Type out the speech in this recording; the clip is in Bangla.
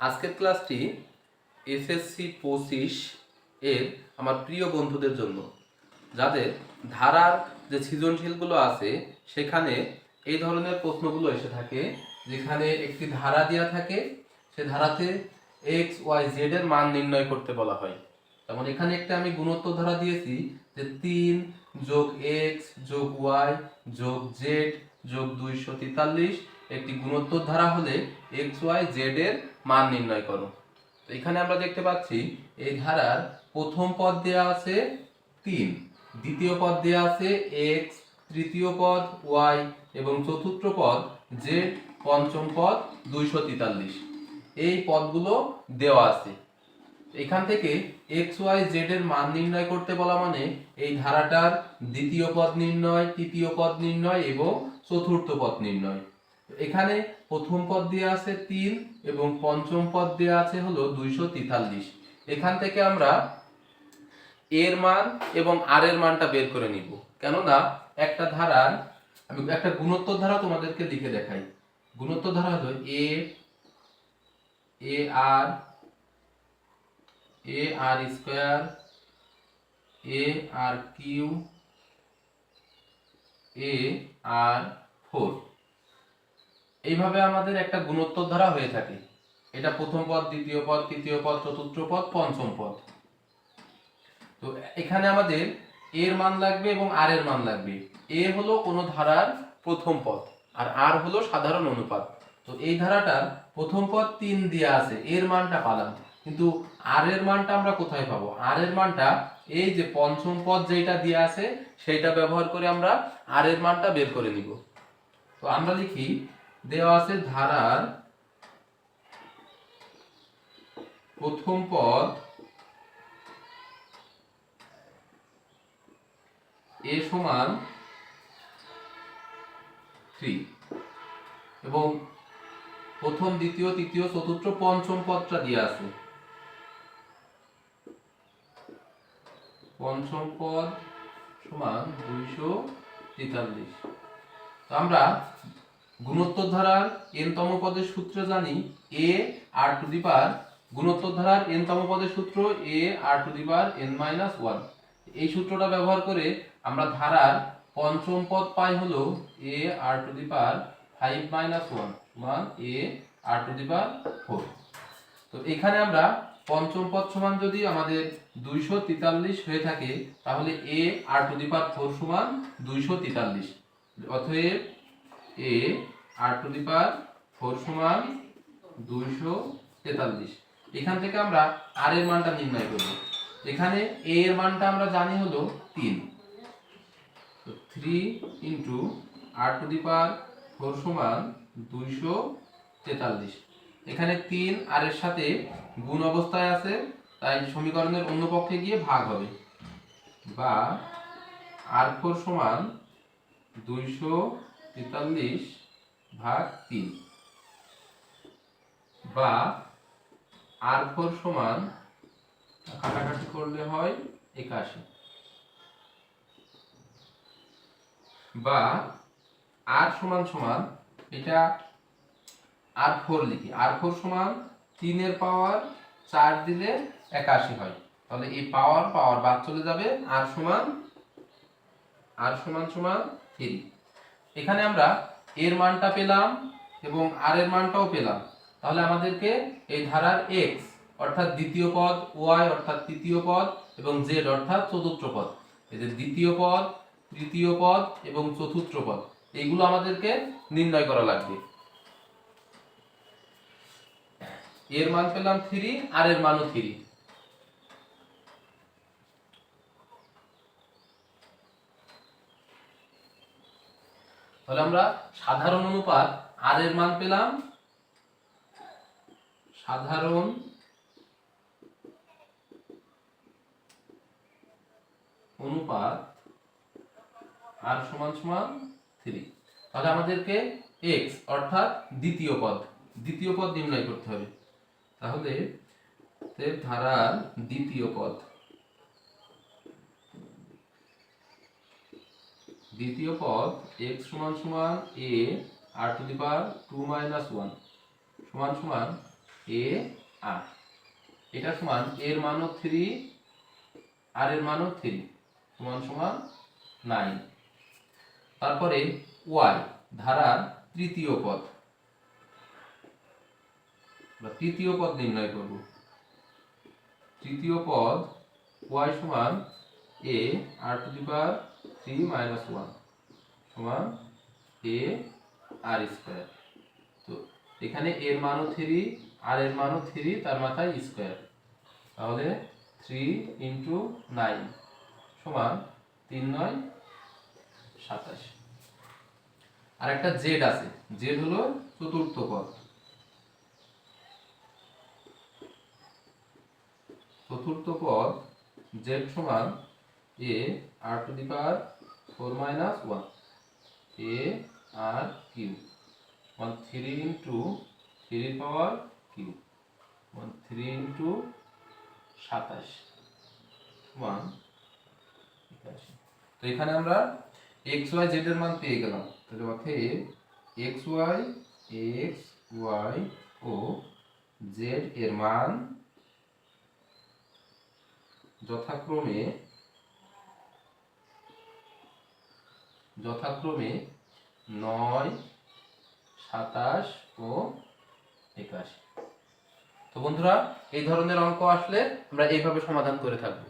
আজকের ক্লাসটি এসএসসি পঁচিশ এর আমার প্রিয় বন্ধুদের জন্য। যাদের ধারার যে সৃজনশীলগুলো আছে, সেখানে এই ধরনের প্রশ্নগুলো এসে থাকে, যেখানে একটি ধারা দেওয়া থাকে, সে ধারাতে এক্স ওয়াই জেড এর মান নির্ণয় করতে বলা হয়। যেমন এখানে একটা আমি গুণত্ব ধারা দিয়েছি যে তিন যোগ এক্স যোগ ওয়াই যোগ জেড যোগ দুইশো তেতাল্লিশ একটি গুণোত্তর ধারা হলে এক্স ওয়াই জেড এর মান নির্ণয় করো। তো এখানে আমরা দেখতে পাচ্ছি এই ধারার প্রথম পদ দেয়া আছে তিন, দ্বিতীয় পদ দেয়া আছে এক্স, তৃতীয় পদ ওয়াই এবং চতুর্থ পদ জেড, পঞ্চম পদ দুইশো তেতাল্লিশ। এই পদগুলো দেওয়া আছে। এখান থেকে এক্স ওয়াই জেড এর মান নির্ণয় করতে বলা মানে এই ধারাটার দ্বিতীয় পদ নির্ণয়, তৃতীয় পদ নির্ণয় এবং চতুর্থ পদ নির্ণয়। এখানে প্রথম পদ দেওয়া আছে তিন এবং পঞ্চম পদ দেওয়া আছে হলো দুইশো তেতাল্লিশ। এখান থেকে আমরা এর মান এবং আর এর মানটা বের করে নিব। কেননা একটা ধারার, আমি একটা গুণোত্তর ধারা তোমাদেরকে লিখে দেখাই। গুণোত্তর ধারা হলো A A R A R square, A R cube, A R four. এইভাবে আমাদের একটা গুণোত্তর ধারা হয়ে থাকে। এটা প্রথম পদ, দ্বিতীয় পদ, তৃতীয় পদ, চতুর্থ পদ, পঞ্চম পদ। তো এখানে আমাদের এর মান লাগবে এবং আর এর মান লাগবে। এ হলো কোনো ধারার প্রথম পদ, আর আর হলো সাধারণ অনুপাত। তো এই ধারাটার প্রথম পদ তিন দেওয়া আছে, এর মানটা পালাম। কিন্তু আর এর মানটা আমরা কোথায় পাবো? আর এর মানটা এই যে পঞ্চম পদ যেটা দেওয়া আছে, সেইটা ব্যবহার করে আমরা আর এর মানটা বের করে নিব। তো আমরা লিখি দেওয়া আছে ধারার প্রথম পদ এ সমান থ্রি। এবং প্রথম, দ্বিতীয়, তৃতীয়, চতুর্থ, পঞ্চম পদটা দিয়ে আছে পঞ্চম পদ সমান দুইশো তেতাল্লিশ। আমরা গুণোত্তর ধারার এন তম পদের সূত্র জানি এ আর টু দি পার গুণোত্তর ধারার এন তম পদের সূত্র A R to the power N minus one এই সূত্রটা ব্যবহার করে আমরা ধারার পঞ্চম পদ পাই হলো A R to the power five minus one সমান A R to the power four তো এখানে আমরা পঞ্চম পদ সমান যদি আমাদের দুইশো তেতাল্লিশ হয়ে থাকে, তাহলে এ R to the power four সমান দুইশো তেতাল্লিশ। অতএব এ R to the power four সমান দুইশো তেতাল্লিশ। এখান থেকে আমরা আর এর মানটা নির্ণয় করব। এখানে এ এর মানটা আমরা জানি হলো তিন। Three into R to the power four সমান দুইশো তেতাল্লিশ। এখানে তিন আর এর সাথে গুণ অবস্থায় আছে, তাই সমীকরণের অন্য পক্ষে গিয়ে ভাগ হবে। বা আর ফোর সমান দুইশো তেতাল্লিশ ভাগ তিন। বা আর ফোর সমান কাটাকাটি করলে হয় একাশি। বা আর সমান সমান এটা আর ফোর লিখি। আর ফোর সমান তিনের পাওয়ার চার দিলে একাশি হয়। তাহলে এই পাওয়ার পাওয়ার বাদ চলে যাবে আর সমান আর সমান সমান থ্রি এখানে আমরা এর মানটা পেলাম এবং আর এর মানটাও পেলাম। তাহলে আমাদেরকে এই ধারার এক্স অর্থাৎ দ্বিতীয় পদ ওয়াই অর্থাৎ তৃতীয় পদ এবং জেড অর্থাৎ চতুর্থ পদ। এদের দ্বিতীয় পদ, তৃতীয় পদ এবং চতুর্থ পদ, এইগুলো আমাদেরকে নির্ণয় করা লাগবে। এর মান পেলাম থ্রি আর এর মানও থ্রি তাহলে আমরা সাধারণ অনুপাত আর এর মান পেলাম। সাধারণ অনুপাত আর সমান সমান থ্রি তাহলে আমাদেরকে এক্স অর্থাৎ দ্বিতীয় পদ দ্বিতীয় পদ নির্ণয় করতে হবে। তাহলে ধারার দ্বিতীয় পদ। দ্বিতীয় পদ এক্স সমান সমান A R to the power two minus one সমান সমান এ আর এটা সমান এর মানও থ্রি আর এর মানও থ্রি সমান সমান নাইন তারপরে ওয়াই ধারার তৃতীয় পদ। আমরা তৃতীয় পদ নির্ণয় করব। তৃতীয় পদ ওয়াই সমান A R to the power three minus one সমান এ আর স্কোয়ার তো এখানে এর মানও থ্রি আর এর মানও থ্রি তার মাথায় স্কোয়ার তাহলে থ্রি ইন্টু নাইন সমান তিন নয় সাতাশ। আর একটা জেড আছে জেড হলো চতুর্থ পদ। চতুর্থ পদ জেড সমান A R to the power four minus one A R cube one three into three power cube one three into সাতাশ। ওয়ান তো এখানে আমরা এক্স ওয়াই জেড এর মান পেয়ে গেলাম। তাহলে অতএব এক্স ওয়াই এক্স ওয়াই ও জেড এর মান যথাক্রমে যথাক্রমে নয়, সাতাশ ও একাশি। তো বন্ধুরা, এই ধরনের অঙ্ক আসলে আমরা এইভাবে সমাধান করে থাকব।